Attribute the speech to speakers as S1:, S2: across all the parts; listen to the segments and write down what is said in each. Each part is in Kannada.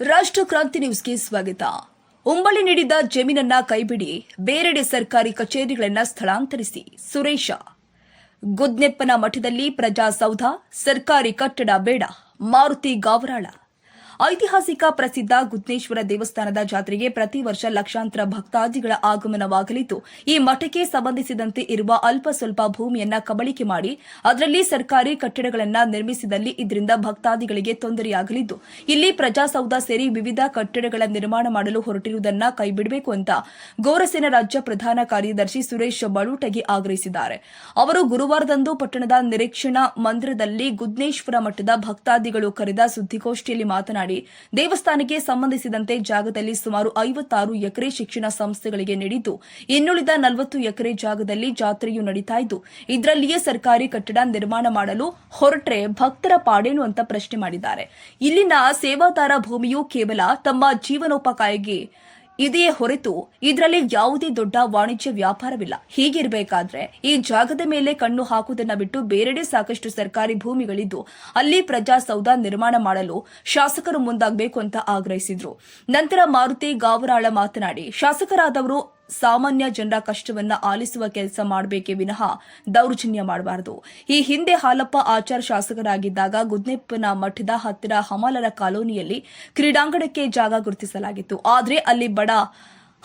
S1: ರಾಷ್ಟ್ರ ಕ್ರಾಂತಿ ನ್ಯೂಸ್ಗೆ ಸ್ವಾಗತ. ಉಂಬಳಿ ನೀಡಿದ ಜಮೀನನ್ನ ಕೈಬಿಡಿ, ಬೇರೆಡೆ ಸರ್ಕಾರಿ ಕಚೇರಿಗಳನ್ನ ಸ್ಥಳಾಂತರಿಸಿ, ಸುರೇಶ. ಗುದ್ನೆಪ್ಪನ ಮಠದಲ್ಲಿ ಪ್ರಜಾಸೌಧ, ಸರ್ಕಾರಿ ಕಟ್ಟಡ ಬೇಡ, ಮಾರುತಿ ಗಾವರಾಳ. ಐತಿಹಾಸಿಕ ಪ್ರಸಿದ್ಧ ಗುದ್ನೇಶ್ವರ ದೇವಸ್ಥಾನದ ಜಾತ್ರೆಗೆ ಪ್ರತಿ ವರ್ಷ ಲಕ್ಷಾಂತರ ಭಕ್ತಾದಿಗಳ ಆಗಮನವಾಗಲಿದ್ದು, ಈ ಮಠಕ್ಕೆ ಸಂಬಂಧಿಸಿದಂತೆ ಇರುವ ಅಲ್ಪ ಸ್ವಲ್ಪ ಭೂಮಿಯನ್ನ ಕಬಳಿಕೆ ಮಾಡಿ, ಅದರಲ್ಲಿ ಸರ್ಕಾರಿ ಕಟ್ಟಡಗಳನ್ನ ನಿರ್ಮಿಸಿದಲ್ಲಿ ಇದರಿಂದ ಭಕ್ತಾದಿಗಳಿಗೆ ತೊಂದರೆಯಾಗಲಿದ್ದು, ಇಲ್ಲಿ ಪ್ರಜಾಸೌಧ ಸೇರಿ ವಿವಿಧ ಕಟ್ಟಡಗಳ ನಿರ್ಮಾಣ ಮಾಡಲು ಹೊರಟಿರುವುದನ್ನ ಕೈಬಿಡಬೇಕು ಅಂತ ಗೋರಸೇನ ರಾಜ್ಯ ಪ್ರಧಾನ ಕಾರ್ಯದರ್ಶಿ ಸುರೇಶ್ ಬಳುಟಗಿ ಆಗ್ರಹಿಸಿದ್ದಾರೆ. ಅವರು ಗುರುವಾರದಂದು ಪಟ್ಟಣದ ನಿರೀಕ್ಷಣಾ ಮಂದಿರದಲ್ಲಿ ಗುದ್ನೇಶ್ವರ ಮಠದ ಭಕ್ತಾದಿಗಳು ಕರೆದ ಸುದ್ದಿಗೋಷ್ಠಿಯಲ್ಲಿ ಮಾತನಾಡಿ ದೇವಸ್ಥಾನಕ್ಕೆ ಸಂಬಂಧಿಸಿದಂತೆ ಜಾಗದಲ್ಲಿ ಸುಮಾರು ಐವತ್ತಾರು ಎಕರೆ ಶಿಕ್ಷಣ ಸಂಸ್ಥೆಗಳಿಗೆ ನೀಡಿದ್ದು, ಇನ್ನುಳಿದ ನಲವತ್ತು ಎಕರೆ ಜಾಗದಲ್ಲಿ ಜಾತ್ರೆಯು ನಡೀತಾ ಇದ್ದು, ಇದರಲ್ಲಿಯೇ ಸರ್ಕಾರಿ ಕಟ್ಟಡ ನಿರ್ಮಾಣ ಮಾಡಲು ಹೊರಟ್ರೆ ಭಕ್ತರ ಪಾಡೇನು ಅಂತ ಪ್ರಶ್ನೆ ಮಾಡಿದ್ದಾರೆ. ಇಲ್ಲಿನ ಸೇವಾದಾರ ಭೂಮಿಯು ಕೇವಲ ತಮ್ಮ ಜೀವನೋಪಾಯಕ್ಕಾಗಿ ಇದೆಯೇ ಹೊರತು ಇದರಲ್ಲಿ ಯಾವುದೇ ದೊಡ್ಡ ವಾಣಿಜ್ಯ ವ್ಯಾಪಾರವಿಲ್ಲ. ಹೀಗಿರಬೇಕಾದ್ರೆ ಈ ಜಾಗದ ಮೇಲೆ ಕಣ್ಣು ಹಾಕುವುದನ್ನ ಬಿಟ್ಟು ಬೇರೆಡೆ ಸಾಕಷ್ಟು ಸರ್ಕಾರಿ ಭೂಮಿಗಳಿದ್ದು ಅಲ್ಲಿ ಪ್ರಜಾಸೌಧ ನಿರ್ಮಾಣ ಮಾಡಲು ಶಾಸಕರು ಮುಂದಾಗಬೇಕು ಅಂತ ಆಗ್ರಹಿಸಿದ್ರು. ನಂತರ ಮಾರುತಿ ಗಾವರಾಳ ಮಾತನಾಡಿ, ಶಾಸಕರಾದವರು ಸಾಮಾನ್ಯ ಜನರ ಕಷ್ಟವನ್ನ ಆಲಿಸುವ ಕೆಲಸ ಮಾಡಬೇಕೇ ವಿನಃ ದೌರ್ಜನ್ಯ ಮಾಡಬಾರದು. ಈ ಹಿಂದೆ ಹಾಲಪ್ಪ ಆಚಾರ್ ಶಾಸಕರಾಗಿದ್ದಾಗ ಗುದ್ನೆಪ್ಪನ ಮಠದ ಹತ್ತಿರ ಹಮಾಲರ ಕಾಲೋನಿಯಲ್ಲಿ ಕ್ರೀಡಾಂಗಣಕ್ಕೆ ಜಾಗ ಗುರುತಿಸಲಾಗಿತ್ತು. ಆದರೆ ಅಲ್ಲಿ ಬಡ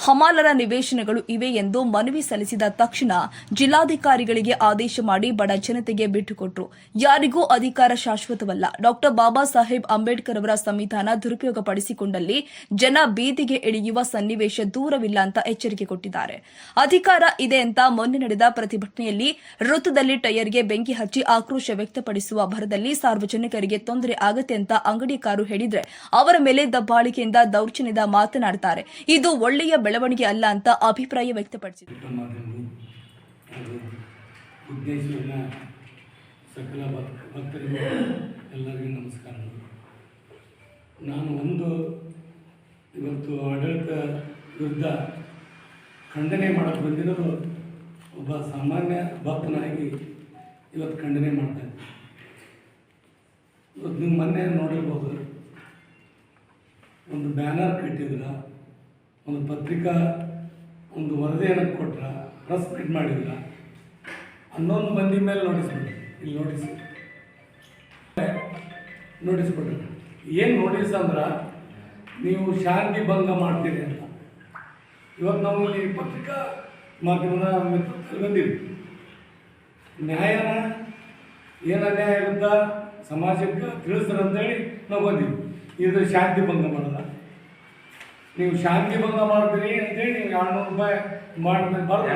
S1: ಹಮಾಲರ ನಿವೇಶನಗಳು ಇವೆ ಎಂದು ಮನವಿ ಸಲ್ಲಿಸಿದ ತಕ್ಷಣ ಜಿಲ್ಲಾಧಿಕಾರಿಗಳಿಗೆ ಆದೇಶ ಮಾಡಿ ಬಡ ಜನತೆಗೆ ಬಿಟ್ಟುಕೊಟ್ರು. ಯಾರಿಗೂ ಅಧಿಕಾರ ಶಾಶ್ವತವಲ್ಲ. ಡಾಕ್ಟರ್ ಬಾಬಾ ಸಾಹೇಬ್ ಅಂಬೇಡ್ಕರ್ ಅವರ ಸಂವಿಧಾನ ದುರುಪಯೋಗಪಡಿಸಿಕೊಂಡಲ್ಲಿ ಜನ ಬೀದಿಗೆ ಇಳಿಯುವ ಸನ್ನಿವೇಶ ದೂರವಿಲ್ಲ ಅಂತ ಎಚ್ಚರಿಕೆ ಕೊಟ್ಟಿದ್ದಾರೆ. ಅಧಿಕಾರ ಇದೆ ಅಂತ ಮೊನ್ನೆ ನಡೆದ ಪ್ರತಿಭಟನೆಯಲ್ಲಿ ವೃತ್ತದಲ್ಲಿ ಟೈಯರ್ಗೆ ಬೆಂಕಿ ಹಚ್ಚಿ ಆಕ್ರೋಶ ವ್ಯಕ್ತಪಡಿಸುವ ಭರದಲ್ಲಿ ಸಾರ್ವಜನಿಕರಿಗೆ ತೊಂದರೆ ಆಗತ್ತೆ ಅಂತ ಅಂಗಡಿಕಾರು ಹೇಳಿದ್ರೆ ಅವರ ಮೇಲೆ ದಬ್ಬಾಳಿಕೆಯಿಂದ ದೌರ್ಜನ್ಯದ ಮಾತನಾಡುತ್ತಾರೆ ಇದು ಒಳ್ಳೆಯ ಬೆಳವಣಿಗೆ ಅಲ್ಲ ಅಂತ ಅಭಿಪ್ರಾಯ ವ್ಯಕ್ತಪಡಿಸಿದರು.
S2: ಸಕಲ ಭಕ್, ಭಕ್ತರಿಗೂ ಎಲ್ಲರಿಗೂ ನಮಸ್ಕಾರಗಳು ನಾನು ಒಂದು ಇವತ್ತು ಆಡಳಿತ ವಿರುದ್ಧ ಖಂಡನೆ ಮಾಡಕ್ಕೆ ಬಂದಿರೋದು ಒಬ್ಬ ಸಾಮಾನ್ಯ ಭಕ್ತನಾಗಿ ಇವತ್ತು ಖಂಡನೆ ಮಾಡ್ತಾ ಇದ್ದೀನಿ ಇವತ್ತು ನೀವು ಮೊನ್ನೆ ನೋಡಿರ್ಬೋದು, ಒಂದು ಬ್ಯಾನರ್ ಕಟ್ಟಿದ್ರ ಒಂದು ಪತ್ರಿಕಾ, ಒಂದು ವರದಿಯನ್ನು ಕೊಟ್ರ, ಪ್ರೆಸ್ ಮೀಟ್ ಮಾಡಿದ್ರ ಹನ್ನೊಂದು ಮಂದಿ ಮೇಲೆ ನೋಟಿಸ್ ಬಿಡ್ರಿ ಇಲ್ಲಿ ನೋಟಿಸ್ ನೋಟಿಸ್ ಕೊಟ್ಟರು ಏನು ನೋಟಿಸ್ ಅಂದ್ರೆ, ನೀವು ಶಾಂತಿ ಭಂಗ ಮಾಡ್ತೀರಿ ಅಂತ. ಇವತ್ತು ನಾವು ಇಲ್ಲಿ ಪತ್ರಿಕಾ ಮಾಧ್ಯಮದ ಮಿತ್ರದಲ್ಲಿ ಬಂದಿವಿ. ನ್ಯಾಯನ, ಏನು ಅನ್ಯಾಯ ಇರುತ್ತಾ, ಸಮಾಜಕ್ಕೆ ತಿಳಿಸ್ತಾರೆ ಅಂತೇಳಿ ನಾವು ಬಂದೀವಿ. ಇದು ಶಾಂತಿ ಭಂಗ ಮಾಡಲ್ಲ ನೀವು ಶಾಂತಿ ಭಂಗ ಮಾಡ್ತೀರಿ ಅಂತೇಳಿ ನೀವು ಎರಡು ನೂರು ರೂಪಾಯಿ ಬಾಂಡ್ ಮೇಲೆ ಬರ್ದು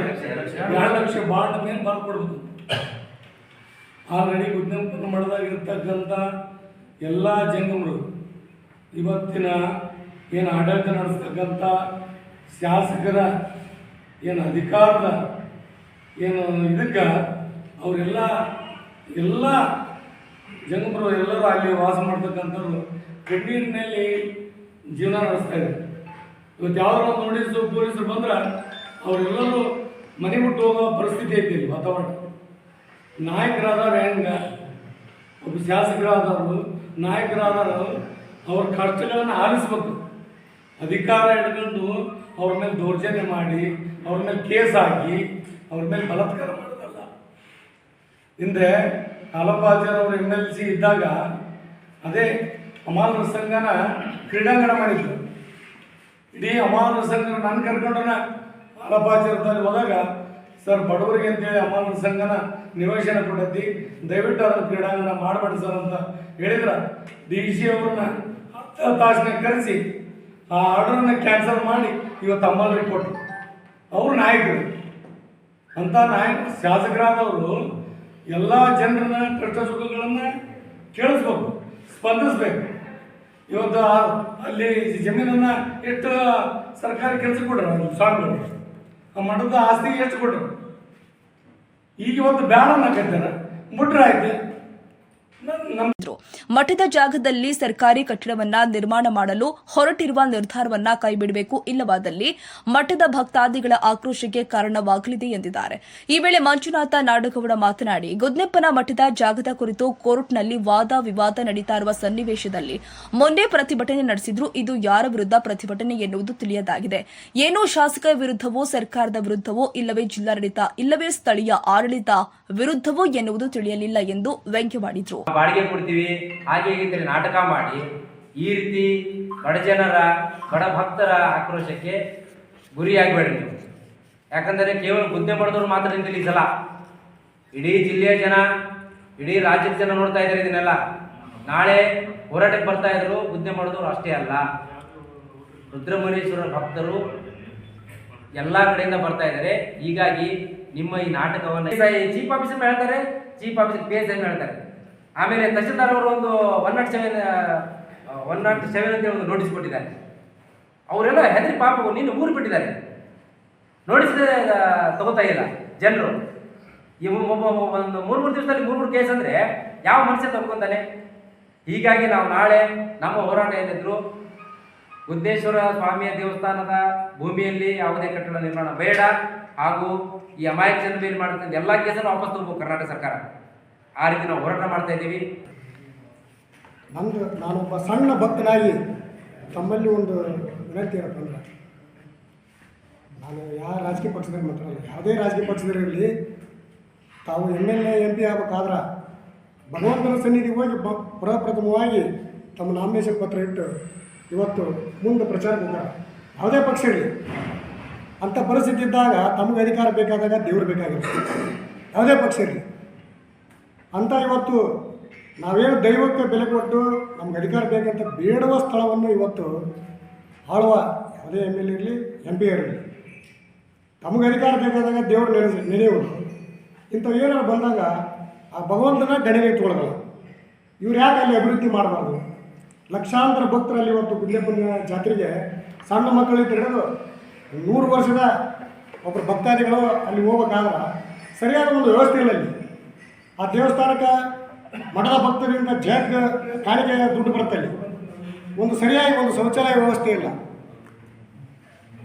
S2: ಎರಡು ಲಕ್ಷ ಬಾಂಡ್ ಮೇಲೆ ಬರ್ಕೊಡ್ಬೇಕು ಆಲ್ರೆಡಿ ಉದ್ಯಮ ಮಾಡದಾಗಿರ್ತಕ್ಕಂಥ ಎಲ್ಲ ಜಂಗಮರು ಇವತ್ತಿನ ಏನು ಆಡಳಿತ ನಡೆಸ್ತಕ್ಕಂಥ ಶಾಸಕರ ಏನು ಅಧಿಕಾರದ ಏನು ಇದಕ್ಕೆ ಅವರೆಲ್ಲ ಎಲ್ಲ ಜಂಗಮರು ಎಲ್ಲರೂ ಅಲ್ಲಿ ವಾಸ ಮಾಡ್ತಕ್ಕಂಥವ್ರು ಕಣ್ಣೀರಿನಲ್ಲಿ ಜೀವನ ನಡೆಸ್ತಾ ಇದ್ದಾರೆ. ಇವತ್ತು ಯಾವ್ದಾರ ಒಂದು ನೋಟಿಸು ಪೊಲೀಸರು ಬಂದ್ರೆ ಅವರೆಲ್ಲರೂ ಮನೆ ಬಿಟ್ಟು ಹೋಗೋ ಪರಿಸ್ಥಿತಿ ಐತಿ ಇಲ್ಲಿ ವಾತಾವರಣ. ನಾಯಕರಾದವ್ರು ಹೆಂಗ? ಒಬ್ಬ ಶಾಸಕರಾದವರು, ನಾಯಕರಾದವರು ಅವ್ರ ಖರ್ಚುಗಳನ್ನು ಆಲಿಸ್ಬೇಕು. ಅಧಿಕಾರ ಹಿಡ್ಕೊಂಡು ಅವ್ರ ಮೇಲೆ ದೌರ್ಜನ್ಯ ಮಾಡಿ, ಅವ್ರ ಮೇಲೆ ಕೇಸ್ ಹಾಕಿ, ಅವ್ರ ಮೇಲೆ ಬಲತ್ಕಾರ ಮಾಡೋದಲ್ಲ. ಹಿಂದೆ ಕಾಲಪ್ಪಾಚಾರ್ಯ ಅವರು ಎಂ ಎಲ್ ಸಿ ಇದ್ದಾಗ ಅದೇ ಅಮಾನ ಸಂಘನ ಕ್ರೀಡಾಂಗಣ ಮಾಡಿದ್ರು. ಇಡೀ ಅಮಾನ ಸಂಘ ನಾನು ಕರ್ಕೊಂಡನ ಅಲಪಾಚಾರದಲ್ಲಿ ಹೋದಾಗ, ಸರ್, ಬಡವರಿಗೆ ಅಂತೇಳಿ ಅಮಾನ ಸಂಘನ ನಿವೇಶನ ಕೊಟ್ಟೈತಿ ದಯವಿಟ್ಟು ಅದನ್ನು ಕ್ರೀಡಾಂಗಣ ಮಾಡಬೇಡಿ ಸರ್ ಅಂತ ಹೇಳಿದ್ರ. ಡಿ ಸಿ ಅವ್ರನ್ನ ಹತ್ತು ತಾಸನ್ನ ಕರೆಸಿ ಆ ಆರ್ಡರ್ನ ಕ್ಯಾನ್ಸಲ್ ಮಾಡಿ ಇವತ್ತು ಅಮ್ಮಲ್ಲಿ ಕೊಟ್ಟರು ಅವರು ನಾಯಕರು. ಅಂತ ನಾಯಕ ಶಾಸಕರಾದವರು ಎಲ್ಲ ಜನರನ್ನ ಕಷ್ಟ ಸುಖಗಳನ್ನ ಕೇಳಿಸ್ಬೇಕು, ಸ್ಪಂದಿಸ್ಬೇಕು. ಇವತ್ತು ಅಲ್ಲಿ ಜಮೀನನ್ನ ಎಷ್ಟು ಸರ್ಕಾರಿ ಕೆಲಸ ಕೊಡ್ರ ಸ್ವಾಮಿಗಳು ಆ ಮಠದ ಆಸ್ತಿಗೆ ಎಷ್ಟು ಕೊಟ್ಟರು ಈಗ ಇವತ್ತು ಬೇಡ ಅನ್ನಕತ್ತಾರ ಮುಟ್ರ ಆಯ್ತು ನಮ್ಮ
S1: ಇದ್ರು. ಮಠದ ಜಾಗದಲ್ಲಿ ಸರ್ಕಾರಿ ಕಟ್ಟಡವನ್ನ ನಿರ್ಮಾಣ ಮಾಡಲು ಹೊರಟಿರುವ ನಿರ್ಧಾರವನ್ನ ಕೈಬಿಡಬೇಕು. ಇಲ್ಲವಾದಲ್ಲಿ ಮಠದ ಭಕ್ತಾದಿಗಳ ಆಕ್ರೋಶಕ್ಕೆ ಕಾರಣವಾಗಲಿದೆ ಎಂದಿದ್ದಾರೆ. ಈ ವೇಳೆ ಮಂಜುನಾಥ ನಾಡಗೌಡ ಮಾತನಾಡಿ ಗುದ್ನೆಪ್ಪನ ಮಠದ ಜಾಗದ ಕುರಿತು ಕೋರ್ಟ್ನಲ್ಲಿ ವಾದ ವಿವಾದ ನಡೀತಾ ಇರುವ ಸನ್ನಿವೇಶದಲ್ಲಿ ಮೊನ್ನೆ ಪ್ರತಿಭಟನೆ ನಡೆಸಿದ್ರು. ಇದು ಯಾರ ವಿರುದ್ಧ ಪ್ರತಿಭಟನೆ ಎನ್ನುವುದು ತಿಳಿಯದಾಗಿದೆ. ಏನೋ ಶಾಸಕ ವಿರುದ್ಧವೋ, ಸರ್ಕಾರದ ವಿರುದ್ಧವೋ, ಇಲ್ಲವೇ ಜಿಲ್ಲಾಡಳಿತ, ಇಲ್ಲವೇ ಸ್ಥಳೀಯ ಆಡಳಿತ ವಿರುದ್ಧವೋ ಎನ್ನುವುದು ತಿಳಿಯಲಿಲ್ಲ ಎಂದು ವ್ಯಂಗ್ಯವಾಡಿದ್ರು.
S3: ಬಾಡಿಗೆ ಕೊಡ್ತೀವಿ. ಹಾಗೆ ಹೀಗೆ ನಾಟಕ ಮಾಡಿ ಈ ರೀತಿ ಬಡ ಜನರ ಬಡ ಭಕ್ತರ ಆಕ್ರೋಶಕ್ಕೆ ಗುರಿಯಾಗಬೇಡಿ ನೀವು. ಯಾಕಂದರೆ ಕೇವಲ ಗುದ್ದೆ ಮಾಡಿದವರು ಮಾತ್ರ ನಿಂತಿಲ್ಲ ಇಡೀ ಜಿಲ್ಲೆಯ ಜನ, ಇಡೀ ರಾಜ್ಯದ ಜನ ನೋಡ್ತಾ ಇದ್ದಾರೆ ಇದನ್ನೆಲ್ಲ. ನಾಳೆ ಹೋರಾಟಕ್ಕೆ ಬರ್ತಾ ಇದ್ರು ಗುದ್ದೆ ಮಾಡಿದವರು ಅಷ್ಟೇ ಅಲ್ಲ. ರುದ್ರಮುನೇಶ್ವರ ಭಕ್ತರು ಎಲ್ಲ ಕಡೆಯಿಂದ ಬರ್ತಾ ಇದ್ದಾರೆ. ಹೀಗಾಗಿ ನಿಮ್ಮ ಈ ನಾಟಕವನ್ನು ಚೀಫ್ ಆಫೀಸರ್ ಹೇಳ್ತಾರೆ? Chief officer P S I ಹೇಳ್ತಾರೆ. ಆಮೇಲೆ ತಹಸೀಲ್ದಾರ್ ಅವರು ಒಂದು one naught seven one naught seven ಅಂತ ಒಂದು ನೋಟಿಸ್ ಕೊಟ್ಟಿದ್ದಾರೆ. ಅವರೆಲ್ಲ ಹೆದರಿ ಪಾಪ ನೀನು ಊರು ಬಿಟ್ಟಿದ್ದಾರೆ. ನೋಟಿಸ್ ತಗೋತಾ ಇಲ್ಲ ಜನರು. ಈ ಒಬ್ಬ- ಒಂದು ಮೂರು ಮೂರು ದಿವಸದಲ್ಲಿ ಮೂರು ಮೂರು ಕೇಸ್ ಅಂದರೆ ಯಾವ ಮನುಷ್ಯ ತಗೊಂತಾನೆ ಹೀಗಾಗಿ ನಾವು ನಾಳೆ ನಮ್ಮ ಹೋರಾಟ ಏನಿದ್ರು ಉದ್ದೇಶ್ವರ ಸ್ವಾಮಿಯ ದೇವಸ್ಥಾನದ ಭೂಮಿಯಲ್ಲಿ ಯಾವುದೇ ಕಟ್ಟಡ ನಿರ್ಮಾಣ ಬೇಡ. ಹಾಗೂ ಈ ಅಮಾಯಕ ಜನ ಮೇಲೆ ಮಾಡ್ತಾ ಎಲ್ಲ ಕೇಸನ್ನು ವಾಪಸ್ ತಗೋಬೇಕು ಕರ್ನಾಟಕ ಸರ್ಕಾರ. ಆ ರೀತಿ ನಾವು ಹೋರಾಟ ಮಾಡ್ತಾ ಇದ್ದೀವಿ.
S4: ನಂದು ನಾನೊಬ್ಬ ಸಣ್ಣ ಭಕ್ತನಾಗಿ ತಮ್ಮಲ್ಲಿ ಒಂದು ವಿನಂತಿ ಏನಪ್ಪ ನಾನು ಯಾವ ರಾಜಕೀಯ ಪಕ್ಷದಲ್ಲಿ ಮಾತ್ರ ಯಾವುದೇ ರಾಜಕೀಯ ಪಕ್ಷದಲ್ಲಿರಲಿ ತಾವು M L A, M P ಆಗ್ಬೇಕಾದ್ರೆ ಭಗವಂತನ ಸನ್ನಿಧಿಗೆ ಹೋಗಿ ಬ ಪ್ರಪ್ರಥಮವಾಗಿ ತಮ್ಮ ನಾಮಿನೇಷನ್ ಪತ್ರ ಇಟ್ಟು ಇವತ್ತು ಮುಂದೆ ಪ್ರಚಾರ ಯಾವುದೇ ಪಕ್ಷ ಇರಲಿ ಅಂಥ ಪರಿಸ್ಥಿತಿ ಇದ್ದಾಗ ತಮಗೆ ಅಧಿಕಾರ ಬೇಕಾದಾಗ ದೇವರು ಬೇಕಾಗಿರುತ್ತೆ. ಯಾವುದೇ ಪಕ್ಷ ಇರಲಿ. ಅಂತ ಇವತ್ತು ನಾವೇನು ದೈವಕ್ಕೆ ಬೆಲೆ ಕೊಟ್ಟು ನಮ್ಗೆ ಅಧಿಕಾರ ಬೇಕಂತ ಬೇಡುವ ಸ್ಥಳವನ್ನು ಇವತ್ತು ಆಳುವ ಯಾವುದೇ ಎಂ ಎಲ್ ಇರಲಿ, ಎಂ ಪಿ ಇರಲಿ ತಮಗೆ ಅಧಿಕಾರ ಬೇಕಾದಾಗ ದೇವರು ನೆನೆ ನೆನೆಯುವುದು. ಇಂಥವು ಏನಾರು ಬಂದಾಗ ಆ ಭಗವಂತನ ಗಣನೆ ಇಟ್ಕೊಳ್ಳೋದಲ್ಲ ಇವ್ರು ಯಾಕೆ ಅಲ್ಲಿ ಅಭಿವೃದ್ಧಿ ಮಾಡಬಾರ್ದು? ಲಕ್ಷಾಂತರ ಭಕ್ತರಲ್ಲಿ ಇವತ್ತು ಗುಡ್ಲೆಪ್ಪನ ಜಾತ್ರೆಗೆ ಸಣ್ಣ ಮಕ್ಕಳಿಗೆ ಹಿಡಿದು ನೂರು ವರ್ಷದ ಒಬ್ಬರು ಭಕ್ತಾದಿಗಳು ಅಲ್ಲಿ ಹೋಗ್ಬೇಕಾದ್ರೆ ಸರಿಯಾದ ಒಂದು ವ್ಯವಸ್ಥೆ ಇಲ್ಲ ಅಲ್ಲಿ. ಆ ದೇವಸ್ಥಾನಕ್ಕೆ ಮಠದ ಭಕ್ತರಿಂದ ಜಗ್ ಕಾಣಿಕೆ ದುಡ್ಡು ಬರುತ್ತೆ ಅಲ್ಲಿ. ಒಂದು ಸರಿಯಾಗಿ ಒಂದು ಶೌಚಾಲಯ ವ್ಯವಸ್ಥೆ ಇಲ್ಲ.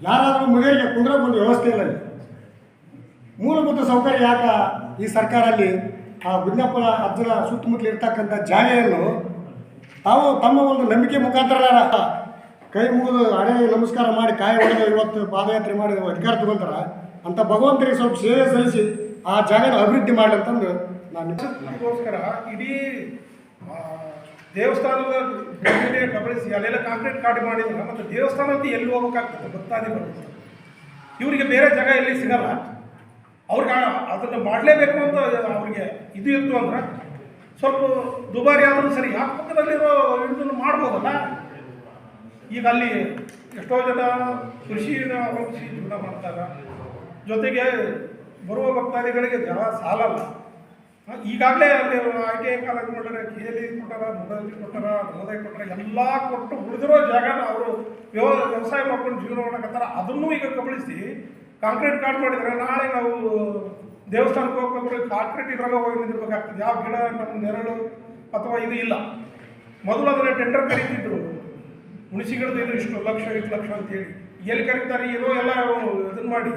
S4: ಯಾರಾದರೂ ಮಗುವಿಗೆ ಕುಂದ್ರ ಒಂದು ವ್ಯವಸ್ಥೆ ಇಲ್ಲ ಅಲ್ಲಿ. ಮೂಲಭೂತ ಸೌಕರ್ಯ ಯಾಕ ಈ ಸರ್ಕಾರ ಅಲ್ಲಿ ಆ ಗುಂಡಪ್ಪನ ಅಜ್ಜನ ಸುತ್ತಮುತ್ತಲು ಇರ್ತಕ್ಕಂಥ ಜಾಗೆಯನ್ನು ತಾವು ತಮ್ಮ ಒಂದು ನಂಬಿಕೆ ಮುಖಾಂತರ ಕೈ ಮುಗಿದು ಹಣೆ ನಮಸ್ಕಾರ ಮಾಡಿ ಕಾಯಿ ಹೊಡೆದು ಇವತ್ತು ಪಾದಯಾತ್ರೆ ಮಾಡಿ ಅಧಿಕಾರ ತಗೊಂತಾರ. ಅಂತ ಭಗವಂತರಿಗೆ ಸ್ವಲ್ಪ ಸೇವೆ ಸಲ್ಲಿಸಿ ಆ ಜಾಗನ ಅಭಿವೃದ್ಧಿ ಮಾಡಲಿ ಅಂತಂದು ನಾನು
S5: ಅದಕ್ಕೋಸ್ಕರ ಇಡೀ ಆ, ದೇವಸ್ಥಾನದ ಕಬಳಿಸಿ ಅಲ್ಲೆಲ್ಲ ಕಾಂಕ್ರೀಟ್ ಕಾಡಿ ಮಾಡಿದ್ರೆ ಮತ್ತು ದೇವಸ್ಥಾನ ಅಂತ ಎಲ್ಲಿ ಹೋಗ್ಬೇಕಾಗ್ತದೆ ಭಕ್ತಾದಿಗಳು ಇವರಿಗೆ ಬೇರೆ ಜಾಗ ಎಲ್ಲಿ ಸಿಗಲ್ಲ. ಅವ್ರಿಗೆ ಅದನ್ನು ಮಾಡಲೇಬೇಕು ಅಂತ ಅವ್ರಿಗೆ ಇದು ಇತ್ತು ಅಂದ್ರೆ ಸ್ವಲ್ಪ ದುಬಾರಿ ಆದರೂ ಸರಿ ಅಕ್ಕಪಕ್ಕದಲ್ಲಿರೋ ಇದನ್ನು ಮಾಡ್ಬೋದಲ್ಲ? ಈಗ ಅಲ್ಲಿ ಎಷ್ಟೋ ಜನ ಕೃಷಿನ ಅವಲಂಬಿಸಿ ಜೀವನ ಮಾಡ್ತಾರೆ. ಜೊತೆಗೆ ಬರುವ ಭಕ್ತಾದಿಗಳಿಗೆ ಜನ ಸಾಲಲ್ಲ. ಈಗಾಗಲೇ ಅಲ್ಲಿ ಐ ಟಿ ಐ ಕಾಲೇಜ್ ಎಲ್ ಇದು ಕೊಟ್ಟಾರ ಮೊಬೈಲ್ ಕೊಟ್ಟಾರ ಮೊದಲೇ ಕೊಟ್ಟಾರ, ಎಲ್ಲ ಕೊಟ್ಟು ಉಳಿದಿರೋ ಜಾಗನ ಅವರು ವ್ಯವ, ವ್ಯವಸಾಯ ಮಾಡ್ಕೊಂಡು ಜೀವನ ಮಾಡಕತ್ತಾರ. ಅದನ್ನೂ ಈಗ ಕಬಳಿಸಿ ಕಾಂಕ್ರೀಟ್ ಕಾರ್ಡ್ ಮಾಡಿದರೆ ನಾಳೆ ನಾವು ದೇವಸ್ಥಾನಕ್ಕೆ ಹೋಗ್ಬೇಕಾದ್ರೆ ಕಾಂಕ್ರೀಟ್ ಇದ್ರಾಗ ಹೋಗಿ ನಿಂದಿರ್ಬೇಕಾಗ್ತದೆ. ಯಾವ ಗಿಡ, ನಮ್ಮ ನೆರಳು ಅಥವಾ ಇದು ಇಲ್ಲ. ಮೊದಲು ಅದನ್ನ ಟೆಂಡರ್ ಕರೀತಿದ್ರು. ಹುಣಸಿಗಿಡದು ಇದು ಇಷ್ಟು ಲಕ್ಷ ಇಷ್ಟು ಲಕ್ಷ ಅಂತೇಳಿ. ಎಲ್ಲಿ ಕರೀತಾರೆ, ಏನೋ ಎಲ್ಲ ಇದನ್ನ ಮಾಡಿ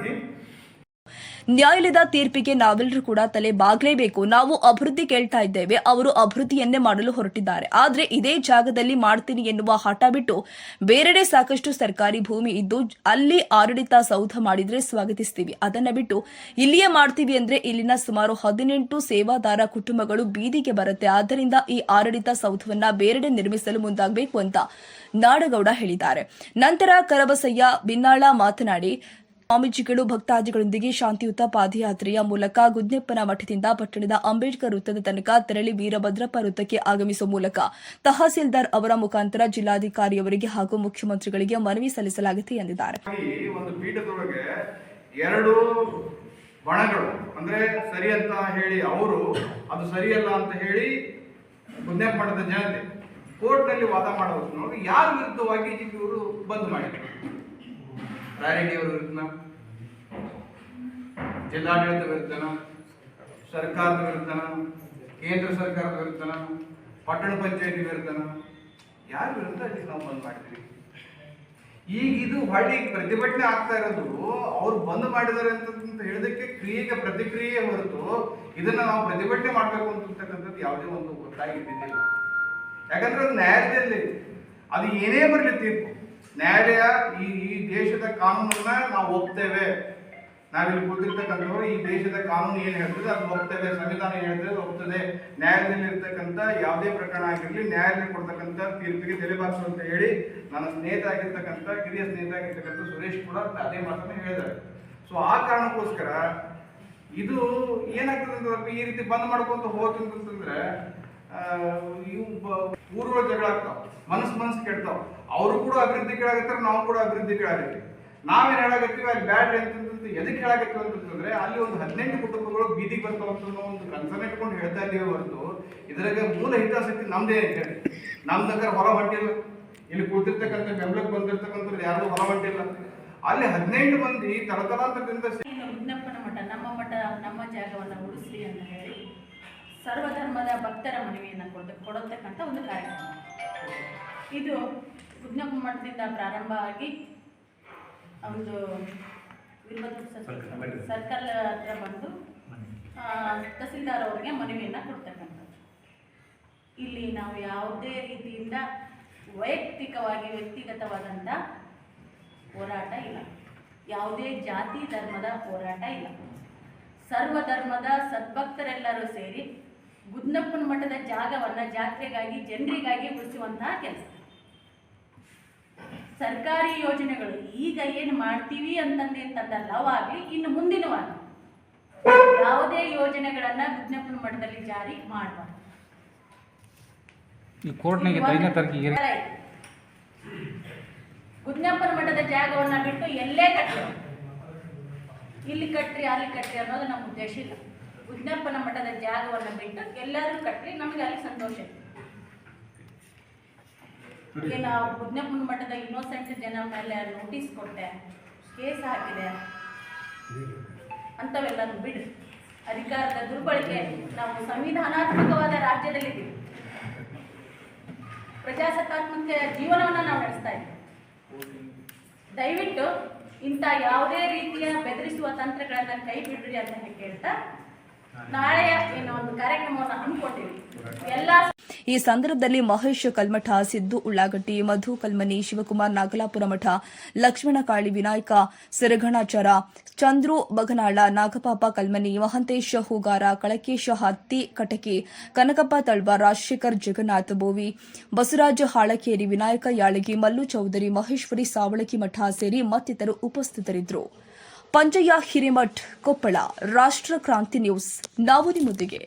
S1: ನ್ಯಾಯಾಲಯದ ತೀರ್ಪಿಗೆ ನಾವೆಲ್ಲರೂ ಕೂಡ ತಲೆ ಬಾಗ್ಲೇಬೇಕು. ನಾವು ಅಭಿವೃದ್ಧಿ ಕೇಳ್ತಾ ಇದ್ದೇವೆ. ಅವರು ಅಭಿವೃದ್ಧಿಯನ್ನೇ ಮಾಡಲು ಹೊರಟಿದ್ದಾರೆ. ಆದ್ರೆ ಇದೇ ಜಾಗದಲ್ಲಿ ಮಾಡ್ತೀನಿ ಎನ್ನುವ ಹಠ ಬಿಟ್ಟು ಬೇರೆಡೆ ಸಾಕಷ್ಟು ಸರ್ಕಾರಿ ಭೂಮಿ ಇದ್ದು ಅಲ್ಲಿ ಆಡಳಿತ ಸೌಧ ಮಾಡಿದ್ರೆ ಸ್ವಾಗತಿಸ್ತೀವಿ. ಅದನ್ನ ಬಿಟ್ಟು ಇಲ್ಲಿಯೇ ಮಾಡ್ತೀವಿ ಅಂದ್ರೆ ಇಲ್ಲಿನ ಸುಮಾರು ಹದಿನೆಂಟು ಸೇವಾದಾರ ಕುಟುಂಬಗಳು ಬೀದಿಗೆ ಬರುತ್ತೆ. ಆದ್ದರಿಂದ ಈ ಆಡಳಿತ ಸೌಧವನ್ನ ಬೇರೆಡೆ ನಿರ್ಮಿಸಲು ಮುಂದಾಗಬೇಕು ಅಂತ ನಾಡಗೌಡ ಹೇಳಿದ್ದಾರೆ. ನಂತರ ಕರಬಸಯ್ಯ ಬಿನ್ನಾಳ ಮಾತನಾಡಿ ಸ್ವಾಮೀಜಿಗಳು, ಭಕ್ತಾದಿಗಳೊಂದಿಗೆ ಶಾಂತಿಯುತ ಪಾದಯಾತ್ರೆಯ ಮೂಲಕ ಗುದ್ನೆಪ್ಪನ ಮಠದಿಂದ ಪಟ್ಟಣದ ಅಂಬೇಡ್ಕರ್ ವೃತ್ತದ ತನಕ ತೆರಳಿ ವೀರಭದ್ರಪ್ಪ ವೃತ್ತಕ್ಕೆ ಆಗಮಿಸುವ ಮೂಲಕ ತಹಸೀಲ್ದಾರ್ ಅವರ ಮುಖಾಂತರ ಜಿಲ್ಲಾಧಿಕಾರಿಯವರಿಗೆ ಹಾಗೂ ಮುಖ್ಯಮಂತ್ರಿಗಳಿಗೆ ಮನವಿ ಸಲ್ಲಿಸಲಾಗಿದೆ ಎಂದಿದ್ದಾರೆ.
S6: ಎರಡು ಬಣಗಳು, ಅಂದ್ರೆ ಸರಿ ಅಂತ ಹೇಳಿ ಅವರು, ಅದು ಸರಿಯಲ್ಲ ಅಂತ ಹೇಳಿ ಮಠದ ಜನತೆ ಕೋರ್ಟ್ನಲ್ಲಿ ವಾದ ಮಾಡೋದು. ಯಾರ ವಿರುದ್ಧವಾಗಿ ಇವರು ಬಂದ್ ಮಾಡಿದ್ರು? ರಾಯರೆಡ್ಡಿಯವರ ವಿರುದ್ಧನ ಜಿಲ್ಲಾಡಳಿತ ವಿರುದ್ಧನ? ಸರ್ಕಾರದ ವಿರುದ್ಧನ? ಕೇಂದ್ರ ಸರ್ಕಾರದ ವಿರುದ್ಧನ? ಪಟ್ಟಣ ಪಂಚಾಯಿತಿ ವಿರುದ್ಧನ? ಯಾರ ವಿರುದ್ಧ ಅಲ್ಲಿ ನಾವು ಬಂದ್ ಮಾಡ್ತೀವಿ ಈಗ ಇದು ಹೊಳ್ಳಿ ಪ್ರತಿಭಟನೆ ಆಗ್ತಾ ಇರೋದು, ಅವ್ರು ಬಂದ್ ಮಾಡಿದ್ದಾರೆ ಅಂತ ಹೇಳೋದಕ್ಕೆ ಕ್ರಿಯೆಗೆ ಪ್ರತಿಕ್ರಿಯೆ ಹೊರತು ಇದನ್ನ ನಾವು ಪ್ರತಿಭಟನೆ ಮಾಡಬೇಕು ಅಂತಕ್ಕಂಥದ್ದು ಯಾವುದೇ ಒಂದು ಗೊತ್ತಾಗಿದ್ದಿಲ್ಲ ಯಾಕಂದ್ರೆ ಅದು ನ್ಯಾಯಾಲಯದಲ್ಲಿ ಅದು ಏನೇ ಬರಲಿ ತೀರ್ಪು. ನ್ಯಾಯಾಲಯ ಈ ಈ ದೇಶದ ಕಾನೂನನ್ನ ನಾವು ಒಪ್ತೇವೆ. ನಾವಿಲ್ಲಿ ಕೂತಿರ್ತಕ್ಕಂಥವ್ರು ಈ ದೇಶದ ಕಾನೂನು ಏನು ಹೇಳ್ತದೆ ಅದು ಒಪ್ತೇವೆ. ಸಂವಿಧಾನ ಏನು ಅದು ಒಪ್ತದೆ. ನ್ಯಾಯಾಲಯದಲ್ಲಿ ಇರ್ತಕ್ಕಂಥ ಯಾವುದೇ ಪ್ರಕರಣ ಆಗಿರಲಿ ನ್ಯಾಯಾಲಯ ಕೊಡ್ತಕ್ಕಂಥ ತೀರ್ಪಿಗೆ ತೆಲೆಬಾರ್ಸು ಅಂತ ಹೇಳಿ ನನ್ನ ಸ್ನೇಹಿತ ಆಗಿರ್ತಕ್ಕಂಥ ಕಿರಿಯ ಸ್ನೇಹಿತ ಆಗಿರ್ತಕ್ಕಂಥ ಸುರೇಶ್ ಕೂಡ ಅದೇ ಮಾತನ್ನ ಹೇಳಿದ್ದಾರೆ ಸೊ ಆ ಕಾರಣಕ್ಕೋಸ್ಕರ ಇದು ಏನಾಗ್ತದೆ ಈ ರೀತಿ ಬಂದ್ ಮಾಡ್ಕೊಂತ ಆ, ಇವು ಊರುಗಳ ಜಗಳ ಆಗ್ತಾವ ಮನಸ್ಸು ಮನಸ್ಸು ಕೆಡ್ತಾವ. ಅವರು ಕೂಡ ಅಭಿವೃದ್ಧಿ ಕೇಳಾಗತ್ತಾರೆ, ನಾವು ಕೂಡ ಅಭಿವೃದ್ಧಿ ಕೇಳಾಗತ್ತೀವಿ. ನಾವೇನು ಹೇಳಾಗತ್ತೀವಿ, ಅಲ್ಲಿ ಬ್ಯಾಡ್ರಿ ಅಂತಂದ್ರೆ ಎದಕ್ಕೆ ಹೇಳಾಗತ್ತೀವಿ ಅಂತಂದ್ರೆ ಅಲ್ಲಿ ಒಂದು ಹದಿನೆಂಟು ಕುಟುಂಬಗಳು ಬೀದಿಗೆ ಬರ್ತಾವ ಅಂತ ಒಂದು ಕನ್ಸರ್ನ್ ಇಟ್ಕೊಂಡು ಹೇಳ್ತಾ ಇದ್ದೀವಿ ಹೊರತು. ಇದ್ರಾಗ ಮೂಲ ಹಿತಾಸಕ್ತಿ ನಮ್ದೇ ಅಂತ ಹೇಳಿ. ನಮ್ದಕ್ಕರ ಹೊರ ಹೊಂಟಿಲ್ಲ ಇಲ್ಲಿ. ಕೂತಿರ್ತಕ್ಕಂಥ ಬೆಂಬಲಕ್ಕೆ ಬಂದಿರ್ತಕ್ಕಂಥವ್ರು ಯಾರು ಹೊರ ಹೊಂಟಿಲ್ಲ ಅಲ್ಲಿ ಹದಿನೆಂಟು ಮಂದಿ
S7: ತರತರಾಂತರದಿಂದ ಮುನ್ನಪ್ಪನ ಮಠ, ನಮ್ಮ ಮಠ, ನಮ್ಮ ಜಾಗವನ್ನು ಉಳಿಸಿ ಅಂತ ಸರ್ವಧರ್ಮದ ಭಕ್ತರ ಮನವಿಯನ್ನು ಕೊಡ ಕೊಡತಕ್ಕಂಥ ಒಂದು ಕಾರ್ಯಕ್ರಮ. ಇದು ಉದ್ಯಮ ಮಠದಿಂದ ಪ್ರಾರಂಭ ಆಗಿ ಒಂದು ಸರ್ಕಲ್ ಹತ್ರ ಬಂದು ತಹಸೀಲ್ದಾರ್ ಅವರಿಗೆ ಮನವಿಯನ್ನು ಕೊಡ್ತಕ್ಕಂಥದ್ದು. ಇಲ್ಲಿ ನಾವು ಯಾವುದೇ ರೀತಿಯಿಂದ ವೈಯಕ್ತಿಕವಾಗಿ ವ್ಯಕ್ತಿಗತವಾದಂಥ ಹೋರಾಟ ಇಲ್ಲ. ಯಾವುದೇ ಜಾತಿ ಧರ್ಮದ ಹೋರಾಟ ಇಲ್ಲ. ಸರ್ವ ಧರ್ಮದ ಸದ್ಭಕ್ತರೆಲ್ಲರೂ ಸೇರಿ ಗುದ್ನಪ್ಪನ ಮಠದ ಜಾಗವನ್ನ ಜಾತ್ರೆಗಾಗಿ ಜನರಿಗಾಗಿ ಉಳಿಸುವಂತಹ ಕೆಲಸ. ಸರ್ಕಾರಿ ಯೋಜನೆಗಳು ಈಗ ಏನು ಮಾಡ್ತೀವಿ ಅಂತಂದೆ ಅಂತಂದಲ್ಲ ಅವಾಗಲಿ ಇನ್ನು ಮುಂದಿನವಾಗಿ ಯಾವುದೇ ಯೋಜನೆಗಳನ್ನ ಗುದ್ನಪ್ಪನ ಮಠದಲ್ಲಿ ಜಾರಿ ಮಾಡಬಾರ್ದು.
S8: ಈ ಕೋರ್ಟ್ನಾಗೆ ಐದನೇ ತಾರೀಕಿಗೆ
S7: ಗುದ್ನಪ್ಪನ ಮಠದ ಜಾಗವನ್ನ ಬಿಟ್ಟು ಎಲ್ಲೇ ಕಟ್ಟಿ ಇಲ್ಲಿ ಕಟ್ಟ್ರಿ ಅಲ್ಲಿ ಕಟ್ಟ್ರಿ ಅನ್ನೋದು ನಮ್ಮ ಉದ್ದೇಶ ಇಲ್ಲ. ಗುದ್ನಪ್ಪನ ಮಠದ ಜಾಗವನ್ನ ಬಿಟ್ಟು ಎಲ್ಲರೂ ಕಟ್ಟಿ ನಮಗೆ ಅಲ್ಲಿ ಸಂತೋಷ ಈಗ ನಾವು ಗುದ್ನಪ್ಪನ ಮಠದ ಇನ್ನೋಸೆಂಟ್ ಜನ ಮೇಲೆ ನೋಟಿಸ್ ಕೊಟ್ಟೆ. ಕೇಸ್ ಹಾಕಿದೆ. ಅಂಥವೆಲ್ಲನೂ ಬಿಡು. ಅಧಿಕಾರದ ದುರ್ಬಳಕೆ ನಾವು ಸಂವಿಧಾನಾತ್ಮಕವಾದ ರಾಜ್ಯದಲ್ಲಿದ್ದೀವಿ ಪ್ರಜಾಸತ್ತಾತ್ಮಕ ಜೀವನವನ್ನು ನಾವು ನಡೆಸ್ತಾ ಇದ್ದೀವಿ. ದಯವಿಟ್ಟು ಇಂಥ ಯಾವುದೇ ರೀತಿಯ ಬೆದರಿಸುವ ತಂತ್ರಗಳನ್ನು ಕೈ ಬಿಡ್ರಿ ಅಂತ ಕೇಳ್ತಾ ಏನೋ ಒಂದು ಕಾರ್ಯಕ್ರಮವನ್ನು ಹಮ್ಮಿಕೊಂಡಿವಿ ಎಲ್ಲ
S1: ಈ ಸಂದರ್ಭದಲ್ಲಿ ಮಹೇಶ್ ಕಲ್ಮಠ ಸಿದ್ದು ಉಳ್ಳಾಗಟ್ಟಿ ಮಧು ಕಲ್ಮನಿ ಶಿವಕುಮಾರ್ ನಾಗಲಾಪುರ ಮಠ ಲಕ್ಷ್ಮಣ ಕಾಳಿ ವಿನಾಯಕ ಸಿರಗಣಾಚಾರ ಚಂದ್ರು ಬಗನಾಳ ನಾಗಪಾಪ ಕಲ್ಮನಿ ಮಹಂತೇಶ ಹೂಗಾರ ಕಳಕೇಶ ಹತ್ತಿ ಕಟಕಿ ಕನಕಪ್ಪ ತಳ್ವ ರಾಜಶೇಖರ್ ಜಗನ್ನಾಥ ಬೋವಿ ಬಸವರಾಜ ಹಾಳಕೇರಿ ವಿನಾಯಕ ಯಾಳಗಿ ಮಲ್ಲು ಚೌಧರಿ ಮಹೇಶ್ವರಿ ಸಾವಳಕಿ ಮಠ ಸೇರಿ ಮತ್ತಿತರರು ಉಪಸ್ಥಿತರಿದ್ದರು. ಪಂಜಯ್ಯ ಹಿರೇಮಠ್ ಕೊಪ್ಪಳ ರಾಷ್ಟ್ರ ಕ್ರಾಂತಿ ನ್ಯೂಸ್ ನಾವು ನಿಮ್ಮೊಂದಿಗೆ